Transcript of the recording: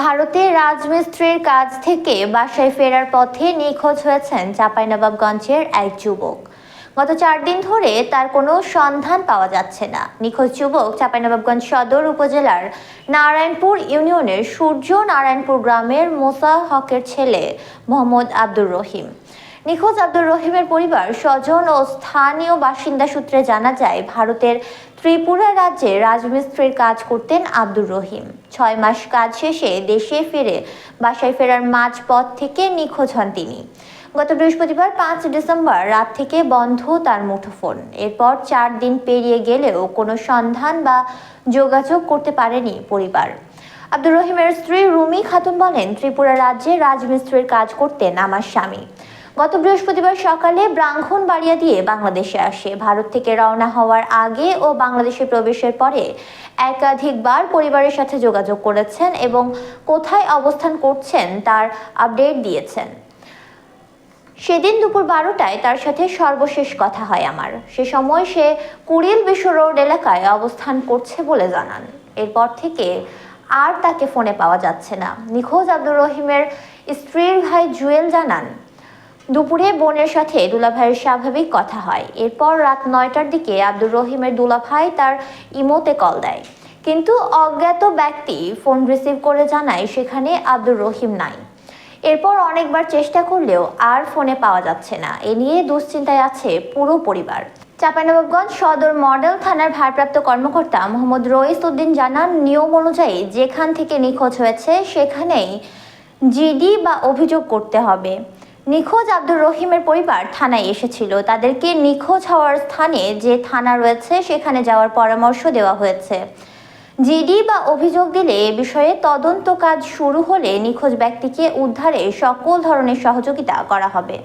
ভারতে রাজমিস্ত্রির কাজ থেকে বাসায় ফেরার পথে নিখোঁজ হয়েছেন চাঁপাইনবাবগঞ্জের এক যুবক। গত চার দিন ধরে তার কোনো সন্ধান পাওয়া যাচ্ছে না। নিখোঁজ যুবক চাঁপাইনবাবগঞ্জ সদর উপজেলার নারায়ণপুর ইউনিয়নের সূর্য নারায়ণপুর গ্রামের মোসা হকের ছেলে মোহাম্মদ আব্দুর রহিম। নিখোঁজ আব্দুর রহিমের পরিবার স্বজন ও স্থানীয় বাসিন্দা সূত্রে জানা যায়, ভারতের ত্রিপুরা রাজ্যে রাজমিস্ত্রির কাজ করতেন আব্দুর রহিম। ছয় মাস কাজ শেষে দেশে ফিরে বাসায় ফেরার মাঝপথ থেকে নিখোঁজ হন তিনি। গত বৃহস্পতিবার পাঁচ ডিসেম্বর রাত থেকে বন্ধ তার মুঠোফোন। এরপর চার দিন পেরিয়ে গেলেও কোনো সন্ধান বা যোগাযোগ করতে পারেনি পরিবার। আব্দুর রহিমের স্ত্রী রুমি খাতুন বলেন, ত্রিপুরা রাজ্যে রাজমিস্ত্রির কাজ করতেন আমার স্বামী। গত বৃহস্পতিবার সকালে ব্রাহ্মণবাড়িয়া দিয়ে বাংলাদেশে আসে। ভারত থেকে রওনা হওয়ার আগে ও বাংলাদেশে প্রবেশের পরে একাধিকবার পরিবারের সাথে যোগাযোগ করেছেন এবং কোথায় অবস্থান করছেন তার আপডেট দিয়েছেন। সেদিন দুপুর বারোটায় তার সাথে সর্বশেষ কথা হয় আমার। সে সময় সে কুড়িল বিশ্ব রোড এলাকায় অবস্থান করছে বলে জানান। এরপর থেকে আর তাকে ফোনে পাওয়া যাচ্ছে না। নিখোঁজ আব্দুর রহিমের স্ত্রীর ভাই জুয়েল জানান দুপুরে বোনের সাথে দুলাভাইয়ের স্বাভাবিক কথা হয়। এরপর রাত নয়টার দিকে আব্দুর রহিমের দুলাভাই তার ইমোতে কল দেয়। কিন্তু অজ্ঞাত ব্যক্তি ফোন রিসিভ করে জানায় সেখানে আব্দুর রহিম নাই। এরপর অনেকবার চেষ্টা করলেও আর ফোনে পাওয়া যাচ্ছে না। এ নিয়ে দুশ্চিন্তায় আছে পুরো পরিবার। চাঁপাইনবাবগঞ্জ সদর মডেল থানার ভারপ্রাপ্ত কর্মকর্তা মোহাম্মদ রইস উদ্দিন জানান, নিয়ম অনুযায়ী যেখান থেকে নিখোঁজ হয়েছে সেখানেই জিডি বা অভিযোগ করতে হবে। নিখোঁজ আব্দুর রহিমের পরিবার থানায় এসেছিল। তাদেরকে নিখোঁজ হওয়ার স্থানে যে থানা রয়েছে, সেখানে যাওয়ার পরামর্শ দেওয়া হয়েছে। জিডি বা অভিযোগ দিলে এ বিষয়ে তদন্ত কাজ শুরু হলে নিখোঁজ ব্যক্তিকে উদ্ধারে সকল ধরনের সহযোগিতা করা হবে।